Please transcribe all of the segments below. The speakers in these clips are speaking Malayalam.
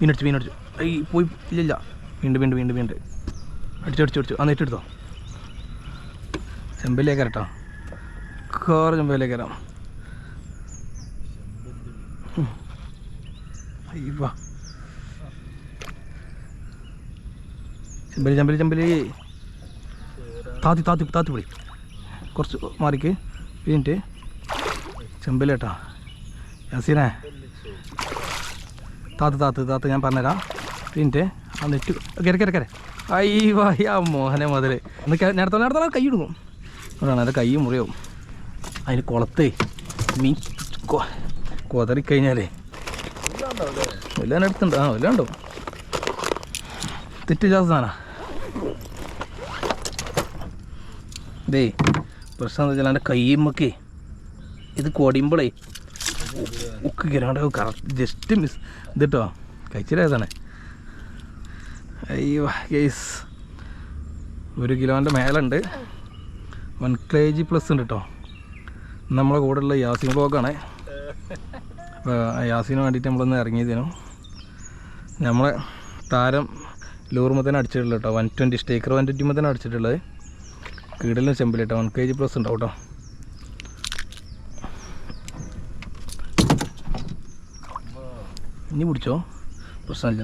മീനടിച്ചു മീനടിച്ചു. ഈ പോയി. ഇല്ല വീണ്ടും വീണ്ടും വീണ്ടും വീണ്ടും. അടിച്ചു അടിച്ചു അടിച്ചു. അന്ന് ഇട്ടെടുത്തോ ചെമ്പലിലേക്ക് കരട്ടോ കാറ് ചെമ്പലിലേക്ക് വരാം. അയ്യവാ. ചെമ്പലി ചെമ്പലി ചെമ്പലി താത്തി താത്തി താത്തി പിടി കുറച്ച് മാറിക്ക്. വീണിട്ട് ചെമ്പലേട്ടാ യാസീനെ. താത്ത് താത്ത് താത്ത് ഞാൻ പറഞ്ഞുതരാം. പിന്നെ ആ നെറ്റ് കയറി കയറി കയറി. അയ്യ മോഹനെ മുതൽ എന്നൊക്കെ നേരത്തെ നേരത്തെ കൈ ഇടുന്നു. അതാണ് അത് കൈ മുറിയാവും അതിന് കുളത്തേ മീൻ കൊതറിക്കഴിഞ്ഞാലേ. എല്ലാം എടുത്തുണ്ട് ആ എല്ലാം ഉണ്ടോ തെറ്റ് സാധന. ദേ പ്രശ്നം എന്താ വെച്ചാൽ എന്റെ കയ്യുമ്മക്കേ ഇത് കൊടിയുമ്പോഴേ ഉക്ക് കിരാണ്ട് കറക്റ്റ് ജസ്റ്റ് മിസ് ഇതിട്ടോ? കഴിച്ചിട്ടേതാണ് അയ്യോ ഗേസ് ഒരു കിലോന്റെ മേലുണ്ട്. വൺ കെ ജി പ്ലസ് ഉണ്ട് കേട്ടോ നമ്മളെ കൂടെ ഉള്ള യാസിൻ ബ്ലോക്കാണ് അപ്പോൾ യാസിന് വേണ്ടിയിട്ട് നമ്മളൊന്ന് ഇറങ്ങിയതിനു. നമ്മളെ താരം ലൂർമത്തന്നെ അടിച്ചിട്ടുള്ളത് കേട്ടോ വൺ ട്വന്റി സ്റ്റേക്കർ വൺ ട്വന്റി തന്നെ അടിച്ചിട്ടുള്ളത്. കീടലിന് ചെമ്പിൽ കേട്ടോ വൺ കെ ജി പ്ലസ് ഉണ്ടാവും കേട്ടോ ഇനി പിടിച്ചോ? പ്രശ്നമില്ല.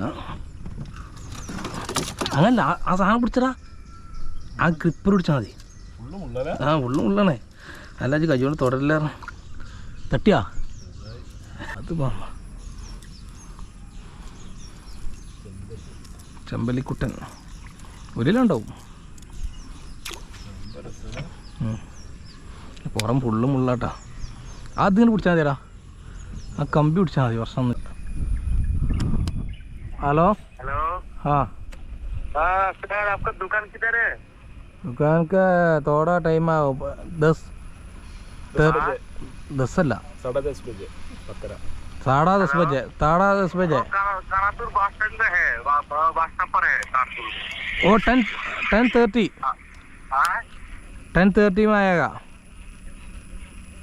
അങ്ങനല്ല ആ- സാധനം പിടിച്ചടാ. ആ ക്രിപ്പർ പിടിച്ചാൽ മതി. ആ ഉള്ളും ഉള്ളണേ അല്ല കൈ കൊണ്ട് തുടരില്ല തട്ടിയാ? അത് പോ ചെമ്പല്ലിക്കുട്ടൻ. ഒരിലുണ്ടാവും. പുറം ഫുള്ളും ഉള്ളാട്ടാ അതിങ്ങനെ പിടിച്ചാൽ മതിയടാ. ആ കമ്പി പിടിച്ചാൽ മതി വർഷം हेलो हेलो हाँ हाँ सर आपका दुकान किधर है दुकान का थोड़ा टाइम आओ दस तर, दस अल्ला साढ़ा दस बजे साढ़ा दस बजे साढ़ा दस बजे वो ten ten thirty ten thirty में आएगा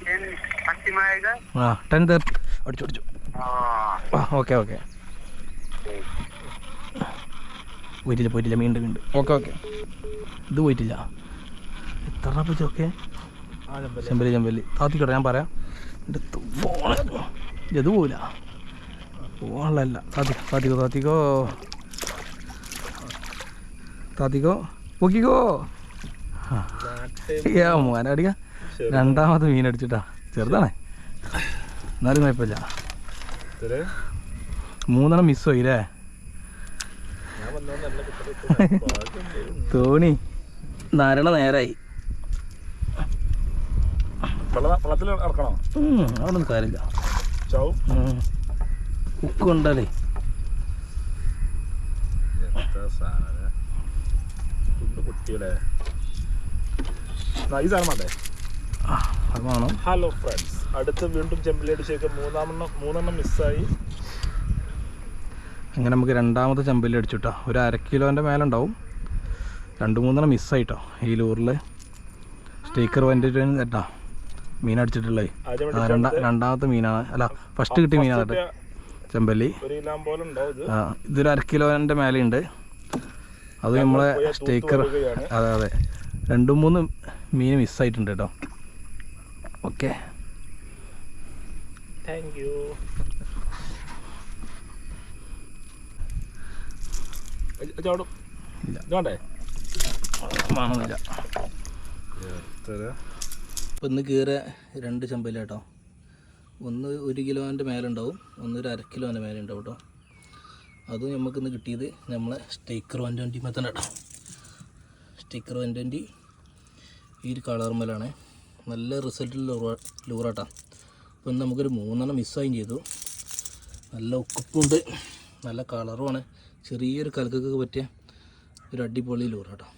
टेन थर्टी में आएगा हाँ टेन थर्टी अड़चो अड़चो ओके ओके പോയിട്ടില്ല പോയിട്ടില്ല മീണ്ടും ഉണ്ട് ഓക്കെ ഓക്കെ. ഇത് പോയിട്ടില്ല. എത്ര പൂച്ചൊക്കെ ഓക്കെ ചെമ്പല്ലി ചെമ്പല്ലി. താത്തിക്കോട്ടെ ഞാൻ പറയാം. ഇത് പോവില്ല. പോകാനുള്ളതല്ല താത്തിക്കോ താത്തിക്കോ താത്തിക്കോ. താത്തിക്കോ പൊക്കിക്കോ. മോനെ മോനടിക്ക രണ്ടാമത് മീൻ അടിച്ചിട്ടാ. ചെറുതാണേ. എന്നാലും കുഴപ്പമില്ല. മൂന്നെണ്ണം മിസ്സായി അല്ലേ ഞാൻ വന്നോണ്ട് നല്ല കിട്ടൽ തോണി. നാരണ നേരായി. അവിടെ കാര്യമില്ല. ഉക്ക് ഹലോ ഫ്രണ്ട്സ് അടുത്ത് വീണ്ടും ചെമ്പിലേട് ചെയ്ത് മൂന്നാമെണ്ണം മൂന്നെണ്ണം മിസ്സായി അങ്ങനെ നമുക്ക് രണ്ടാമത്തെ ചെമ്പല്ലി അടിച്ചുട്ടാ. ഒരു അര കിലോന്റെ മേലെ ഉണ്ടാവും രണ്ട് മൂന്നെണ്ണം മിസ്സായിട്ടോ ഈ ലൂറിൽ സ്റ്റീക്കർ വന്നിട്ട് കേട്ടോ മീൻ അടിച്ചിട്ടുള്ളത് ആ, രണ്ടാ രണ്ടാമത്തെ മീനാണ്. അല്ല ഫസ്റ്റ് കിട്ടിയ മീനാണ് കേട്ടോ ചെമ്പല്ലി. ആ ഇതൊരു അര കിലോന്റെ മേലെയുണ്ട്. അത് നമ്മളെ സ്റ്റേക്കർ അതെ അതെ. രണ്ടും മൂന്ന് മീൻ മിസ്സായിട്ടുണ്ട് കേട്ടോ. ഓക്കെ. താങ്ക് യു വേണ്ടേ ഇപ്പം ഇന്ന് കീറ രണ്ട് ചെമ്പല കേട്ടോ ഒന്ന് ഒരു കിലോന്റെ മേലുണ്ടാവും ഒന്ന് ഒരു അര കിലോന്റെ മേലെ ഉണ്ടാവും കേട്ടോ അതും നമുക്കിന്ന് കിട്ടിയത് നമ്മളെ സ്റ്റിക്കർ വൺ ട്വന്റി മെത്തൻ കേട്ടോ സ്റ്റേക്കർ വൺ ട്വന്റി ഈ ഒരു കളർ മേലാണ്. നല്ല റിസൾട്ടിൽ ലൂറ ലൂറാട്ടാ അപ്പം ഇന്ന് നമുക്കൊരു മൂന്നെണ്ണം മിസ്സായും ചെയ്തു. നല്ല ഉക്കുപ്പുണ്ട്. നല്ല കളറുമാണ് ചെറിയൊരു കലക്കൊക്കെ പറ്റിയ ഒരു അടിപൊളി ലൂറാട്ടോ.